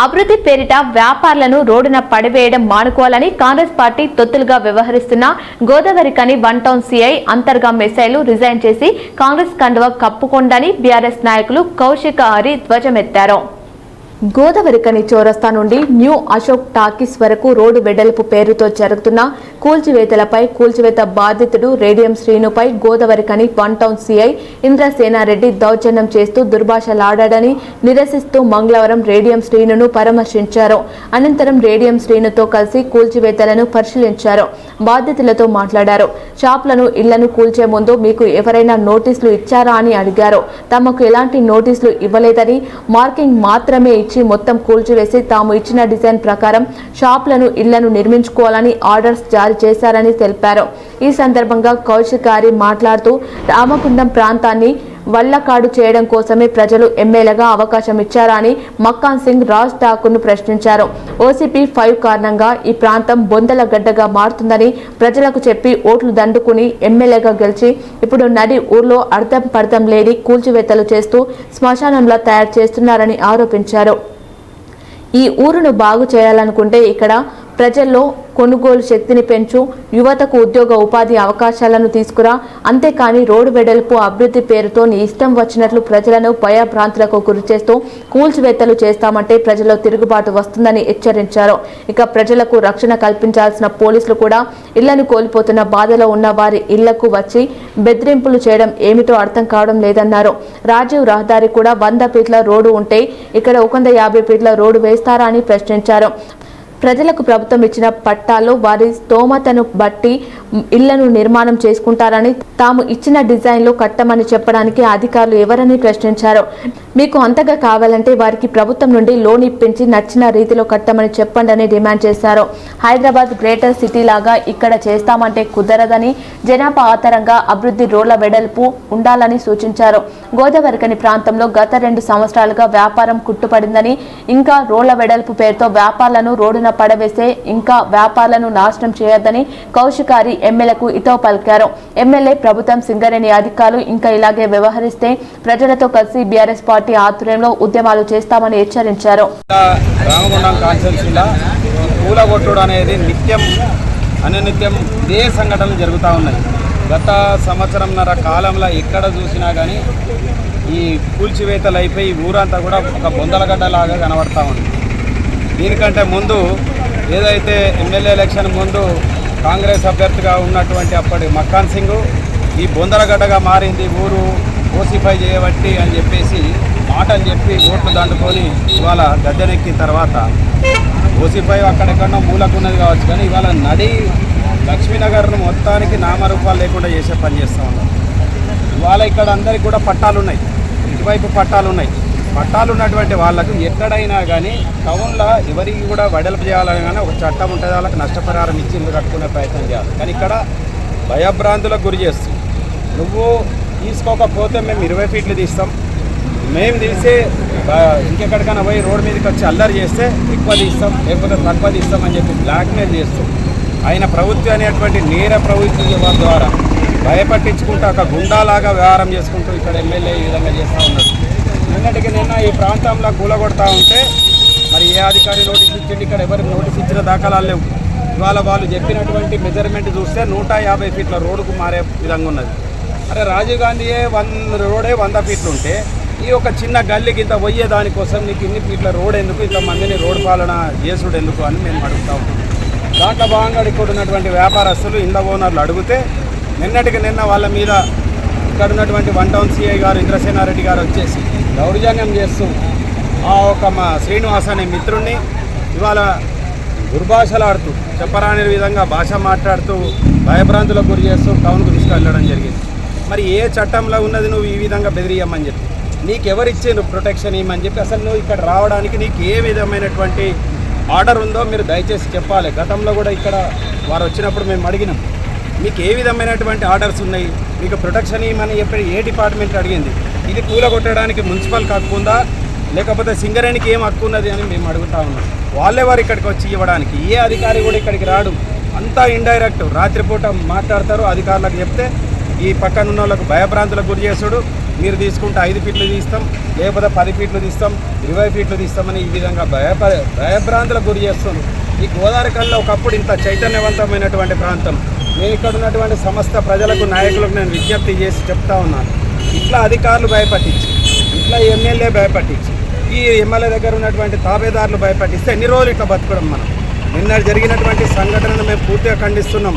అభివృద్ధి పేరిట వ్యాపారులను రోడ్డున పడివేయడం మానుకోవాలని కాంగ్రెస్ పార్టీ తొత్తులుగా వ్యవహరిస్తున్న Godavarikhani one town CI అంతర్గా మెసైలు రిజైన్ చేసి కాంగ్రెస్ కండువ కప్పుకొండని బీఆర్ఎస్ నాయకులు కౌశిక హరి ధ్వజమెత్తారు. గోదావరికని చౌరస్తా నుండి న్యూ అశోక్ టాకీస్ వరకు రోడ్డు వెడల్పు పేరుతో జరుగుతున్న కూల్చివేతలపై కూల్చివేత బాధితుడు radium శ్రీనుపై Godavarikhani one town CI Indrasena Reddy దౌర్జన్యం చేస్తూ దుర్భాషలాడాడని నిరసిస్తూ మంగళవారం రేడియం శ్రీనును పరామర్శించారు. అనంతరం రేడియం శ్రీనుతో కలిసి కూల్చివేతలను పరిశీలించారు. బాధితులతో మాట్లాడారు. షాప్లను ఇళ్ళను కూల్చే ముందు మీకు ఎవరైనా నోటీసులు ఇచ్చారా అని అడిగారు. తమకు ఎలాంటి నోటీసులు ఇవ్వలేదని మార్కింగ్ మాత్రమే ఇచ్చి మొత్తం కూల్చివేసి తాము ఇచ్చిన డిజైన్ ప్రకారం షాపులను ఇళ్ళను నిర్మించుకోవాలని ఆర్డర్స్ జారీ చేశారని తెలిపారు. ఈ సందర్భంగా కౌశికారి మాట్లాడుతూ రామకుండం ప్రాంతాన్ని వల్లకాడు చేయడం కోసమే ప్రజలు ఎమ్మెల్యేగా అవకాశం ఇచ్చారా అని మక్కాన్ సింగ్ రాజ్ ఠాకూర్ను ప్రశ్నించారు ఓసీపీ ఫైవ్ కారణంగా ఈ ప్రాంతం బొందల గడ్డగా మారుతుందని ప్రజలకు చెప్పి ఓట్లు దండుకుని ఎమ్మెల్యేగా గెలిచి ఇప్పుడు నడి ఊర్లో అర్థం పర్థం లేని కూల్చివేతలు చేస్తూ శ్మశానంలా తయారు చేస్తున్నారని ఆరోపించారు. ఈ ఊరును బాగు చేయాలనుకుంటే ఇక్కడ ప్రజల్లో కొనుగోలు శక్తిని పెంచు యువతకు ఉద్యోగ ఉపాధి అవకాశాలను తీసుకురా. అంతేకాని రోడ్డు వెడల్పు అభివృద్ధి పేరుతో నీ ఇష్టం వచ్చినట్లు ప్రజలను భయభ్రాంతులకు గురిచేస్తూ కూల్చివేతలు చేస్తామంటే ప్రజల్లో తిరుగుబాటు వస్తుందని హెచ్చరించారు. ఇక ప్రజలకు రక్షణ కల్పించాల్సిన పోలీసులు కూడా ఇళ్ళను కోల్పోతున్న బాధలో ఉన్న వారి ఇళ్ళకు వచ్చి బెదిరింపులు చేయడం ఏమిటో అర్థం కావడం లేదన్నారు. రాజీవ్ రహదారి కూడా వంద ఫీట్ల రోడ్డు ఉంటే ఇక్కడ ఒక వంద యాభై ఫీట్ల రోడ్డు వేస్తారా అని ప్రశ్నించారు. ప్రజలకు ప్రభుత్వం ఇచ్చిన పట్టాల్లో వారి స్తోమతను బట్టి ఇళ్ళను నిర్మాణం చేసుకుంటారని తాము ఇచ్చిన డిజైన్లో కట్టమని చెప్పడానికి అధికారులు ఎవరని ప్రశ్నించారు. మీకు అంతగా కావాలంటే వారికి ప్రభుత్వం నుండి లోన్ ఇప్పించి నచ్చిన రీతిలో కట్టమని చెప్పండి అని డిమాండ్ చేశారు. హైదరాబాద్ గ్రేటర్ సిటీ లాగా ఇక్కడ చేస్తామంటే కుదరదని జనాభా ఆధారంగా అభివృద్ధి రోడ్ల వెడల్పు ఉండాలని సూచించారు. గోదావరికని ప్రాంతంలో గత రెండు సంవత్సరాలుగా వ్యాపారం కుట్టుపడిందని ఇంకా రోడ్ల వెడల్పు పేరుతో వ్యాపారాలను రోడ్డున పడవేస్తే ఇంకా వ్యాపారాలను నాశనం చేయొద్దని కౌశికారి ఎమ్మెల్యేకు ఇతో పలికారు. ఎమ్మెల్యే ప్రభుత్వం సింగరేణి అధికారులు ఇంకా ఇలాగే వ్యవహరిస్తే ప్రజలతో కలిసి బీఆర్ఎస్ పార్టీ ఆధ్వర్యంలో ఉద్యమాలు చేస్తామని హెచ్చరించారు. అనేది నిత్యం అనునిత్యం ఇదే సంఘటనలు జరుగుతూ ఉన్నాయి. గత సంవత్సరంన్నర కాలంలో ఎక్కడ చూసినా కానీ ఈ కూల్చివేతలు అయిపోయి ఊరంతా కూడా ఒక బొందలగడ్డలాగా కనబడతా ఉంది. దీనికంటే ముందు ఏదైతే ఎమ్మెల్యే ఎలక్షన్ ముందు కాంగ్రెస్ అభ్యర్థిగా ఉన్నటువంటి అప్పటి మక్కాన్ సింగ్ ఈ బొందరగడ్డగా మారింది ఊరు ఓసిఫై చేయబట్టి అని చెప్పేసి మాటలు చెప్పి ఓట్లు దండుకొని ఇవాళ గద్దెనెక్కిన తర్వాత ఓసిఫై అక్కడెక్కడో మూలకున్నది కావచ్చు కానీ ఇవాళ నడి లక్ష్మీనగర్ను మొత్తానికి నామరూపాలు లేకుండా చేసే పని చేస్తూ ఉన్నాం ఇవాళ ఇక్కడ అందరికి కూడా పట్టాలు ఉన్నాయి ఇటువైపు పట్టాలు ఉన్నాయి పట్టాలు ఉన్నటువంటి వాళ్ళకు ఎక్కడైనా కానీ టౌన్లో ఎవరికి కూడా వెడల్పు చేయాలని కానీ ఒక చట్టం ఉంటుంది వాళ్ళకి నష్టపరిహారం ఇచ్చి ఇల్లు కట్టుకునే ప్రయత్నం చేయాలి. కానీ ఇక్కడ భయభ్రాంతులకు గురి చేస్తుంది. నువ్వు తీసుకోకపోతే మేము ఇరవై ఫీట్లు తీస్తాం. మేము తీసి ఇంకెక్కడికైనా పోయి రోడ్డు మీదకి వచ్చి అల్లరి చేస్తే ఎక్కువ తీస్తాం లేకపోతే తక్కువ తీస్తాం అని చెప్పి బ్లాక్మెయిల్ చేస్తాం ఆయన ప్రభుత్వం అనేటువంటి నేర ప్రభుత్వం ద్వారా భయపట్టించుకుంటూ ఒక గుండాలాగా వ్యవహారం చేసుకుంటూ ఇక్కడ ఎమ్మెల్యే ఈ విధంగా చేస్తూ ఉన్నాడు నిన్నటికి నిన్న ఈ ప్రాంతంలో కూలగొడతా ఉంటే మరి ఏ అధికారి నోటీస్ ఇచ్చింది ఇక్కడ ఎవరికి నోటీస్ ఇచ్చిన దాఖలాలు లేవు. ఇవాళ వాళ్ళు చెప్పినటువంటి మెజర్మెంట్ చూస్తే నూట యాభై ఫీట్ల రోడ్డుకు మారే విధంగా ఉన్నది. అరే రాజీవ్ గాంధీయే వంద రోడే వంద ఫీట్లు ఉంటే ఈ ఒక చిన్న గల్లీకి ఇంత పోయే దానికోసం నీకు ఇన్ని ఫీట్ల రోడ్ ఎందుకు? ఇంతమందిని రోడ్ పాలన చేసుడు ఎందుకు అని మేము అడుగుతా ఉన్నాం. దాంట్లో భాగంగా ఇక్కడ ఉన్నటువంటి వ్యాపారస్తులు ఇండ్ల ఓనర్లు అడిగితే నిన్నటికి నిన్న వాళ్ళ మీద ఇక్కడ ఉన్నటువంటి వన్ టౌన్ సిఐ గారు ఇంద్రసేనారెడ్డి గారు వచ్చేసి దౌర్జన్యం చేస్తూ ఆ ఒక మా శ్రీనివాస్ అనే మిత్రుణ్ణి ఇవాళ దుర్భాషలాడుతూ చెప్పరాని విధంగా భాష మాట్లాడుతూ భయభ్రాంతులకు గురి చేస్తూ టౌన్కు తీసుకెళ్ళడం జరిగింది. మరి ఏ చట్టంలో ఉన్నది నువ్వు ఈ విధంగా బెదిరియమ్మని చెప్పి? నీకు నువ్వు ప్రొటెక్షన్ ఇవ్వమని చెప్పి? అసలు నువ్వు ఇక్కడ రావడానికి నీకు ఏ విధమైనటువంటి ఆర్డర్ ఉందో మీరు దయచేసి చెప్పాలి. గతంలో కూడా ఇక్కడ వారు వచ్చినప్పుడు మేము అడిగినాం. మీకు ఏ విధమైనటువంటి ఆర్డర్స్ ఉన్నాయి? మీకు ప్రొటెక్షన్ ఇవ్వమని చెప్పి ఏ డిపార్ట్మెంట్ అడిగింది? ఇది కూలగొట్టడానికి మున్సిపల్ హక్కు ఉందా? లేకపోతే సింగరేణికి ఏం హక్కు ఉన్నది అని మేము అడుగుతా ఉన్నాం. వాళ్ళే వారు ఇక్కడికి వచ్చి ఇవ్వడానికి? ఏ అధికారి కూడా ఇక్కడికి రాడు. అంతా ఇండైరెక్ట్ రాత్రిపూట మాట్లాడతారు అధికారులకు చెప్తే ఈ పక్కన ఉన్న వాళ్ళకు భయభ్రాంతులకు గురి చేసుడు మీరు తీసుకుంటే ఐదు ఫీట్లు తీస్తాం లేకపోతే పది ఫీట్లు తీస్తాం ఇరవై ఫీట్లు తీస్తామని ఈ విధంగా భయ భయభ్రాంతులకు గురి చేస్తుంది ఈ గోదావరి కళ్ళలో ఒకప్పుడు ఇంత చైతన్యవంతమైనటువంటి ప్రాంతం. నేను ఇక్కడ ఉన్నటువంటి సమస్త ప్రజలకు నాయకులకు నేను విజ్ఞప్తి చేసి చెప్తా ఉన్నాను. ఇట్లా అధికారులు భయపట్టించి ఇట్లా ఎమ్మెల్యే భయపట్టించి ఈ ఎమ్మెల్యే దగ్గర ఉన్నటువంటి తాబేదారులు భయపట్టిస్తే ఎన్ని రోజులు ఇట్లా బతకడం మనం? నిన్న జరిగినటువంటి సంఘటనను మేము పూర్తిగా ఖండిస్తున్నాం.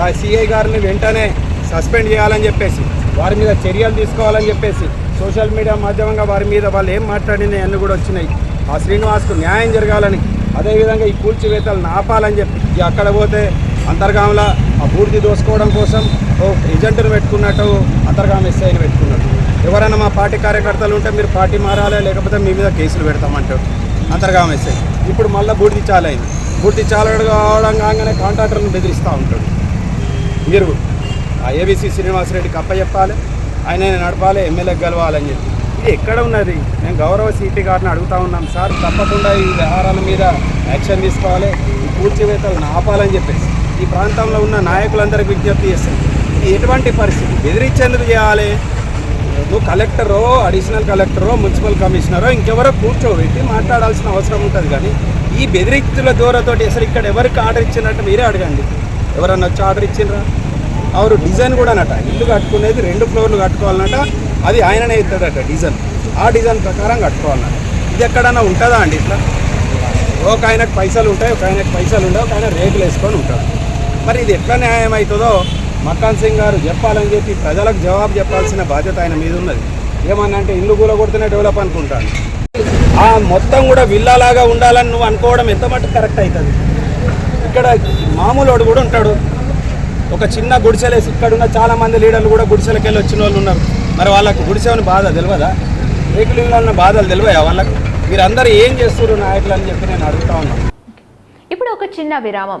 ఆ సిఐ గారిని వెంటనే సస్పెండ్ చేయాలని చెప్పేసి వారి మీద చర్యలు తీసుకోవాలని చెప్పేసి సోషల్ మీడియా మాధ్యమంగా వారి మీద వాళ్ళు ఏం మాట్లాడినాయి అన్నీ కూడా వచ్చినాయి. ఆ శ్రీనివాస్కు న్యాయం జరగాలని అదేవిధంగా ఈ కూల్చివేతలు ఆపాలని చెప్పి అక్కడ పోతే అంతర్గాంలో ఆ బూడిది దోసుకోవడం కోసం ఓ ఏజెంట్ను పెట్టుకున్నట్టు అంతర్గాం ఎస్ఐని పెట్టుకున్నట్టు. ఎవరైనా మా పార్టీ కార్యకర్తలు ఉంటే మీరు పార్టీ మారాలి లేకపోతే మీ మీద కేసులు పెడతామంటాడు అంతర్గాం ఎస్ఐ. ఇప్పుడు మళ్ళీ బూర్తి చాలైంది. బూర్తి చాలడు కావడం కాగానే కాంట్రాక్టర్ని బెదిరిస్తూ ఉంటాడు. మీరు ఆ ఏబీసీ శ్రీనివాసరెడ్డికి అప్పచెప్పాలి ఆయన నడపాలి ఎమ్మెల్యేకి గెలవాలని చెప్పి. ఇది ఎక్కడ ఉన్నది? మేము గౌరవ సిపి గారిని అడుగుతా ఉన్నాం సార్ తప్పకుండా ఈ వ్యవహారాల మీద యాక్షన్ తీసుకోవాలి ఈ పూడ్చివేతలను ఆపాలని చెప్పేసి. ఈ ప్రాంతంలో ఉన్న నాయకులందరికీ విజ్ఞప్తి చేస్తాను. ఎటువంటి పరిస్థితి? బెదిరించేందుకు చేయాలి? నువ్వు కలెక్టరో అడిషనల్ కలెక్టరో మున్సిపల్ కమిషనరో ఇంకెవరో కూర్చోబెట్టి మాట్లాడాల్సిన అవసరం ఉంటుంది కానీ ఈ బెదిరిక్తుల దూరతోటి అసలు ఇక్కడ ఎవరికి ఆర్డర్ ఇచ్చినట్టు మీరే అడగండి. ఎవరన్నా వచ్చి ఆర్డర్ ఇచ్చిండ్రా? అవరు డిజైన్ కూడా అనట ఇల్లు కట్టుకునేది రెండు ఫ్లోర్లు కట్టుకోవాలన్నట. అది ఆయననే ఇస్తాడట డిజైన్. ఆ డిజైన్ ప్రకారం కట్టుకోవాలన్నట. ఇది ఎక్కడన్నా ఉంటుందా అండి ఇట్లా? ఒక ఆయనకు పైసలు ఉంటాయి ఒక ఆయనకు పైసలు ఉండవు ఒక ఆయన రేకులు వేసుకొని ఉంటాడు. మరి ఇది ఎట్లా న్యాయం అవుతుందో మక్కాన్ సింగ్ గారు చెప్పాలని చెప్పి ప్రజలకు జవాబు చెప్పాల్సిన బాధ్యత ఆయన మీద ఉన్నది. ఏమన్నా అంటే ఇల్లు కూల డెవలప్ అనుకుంటాను. ఆ మొత్తం కూడా విల్లాలాగా ఉండాలని నువ్వు అనుకోవడం ఎంత మటుకు కరెక్ట్ అవుతుంది? ఇక్కడ మామూలు కూడా ఉంటాడు. ఒక చిన్న గుడిసెలేసి ఇక్కడ ఉన్న చాలామంది లీడర్లు కూడా గుడిసెలకి వెళ్ళి వచ్చిన వాళ్ళు ఉన్నారు. మరి వాళ్ళకు గుడిసెవని బాధ తెలియదా రేకులు ఉన్న బాధలు తెలివయా వాళ్ళకు? మీరందరూ ఏం చేస్తున్నారు నాయకులు అని చెప్పి నేను అడుగుతా ఉన్నాను ఇప్పుడు ఒక చిన్న విరామం.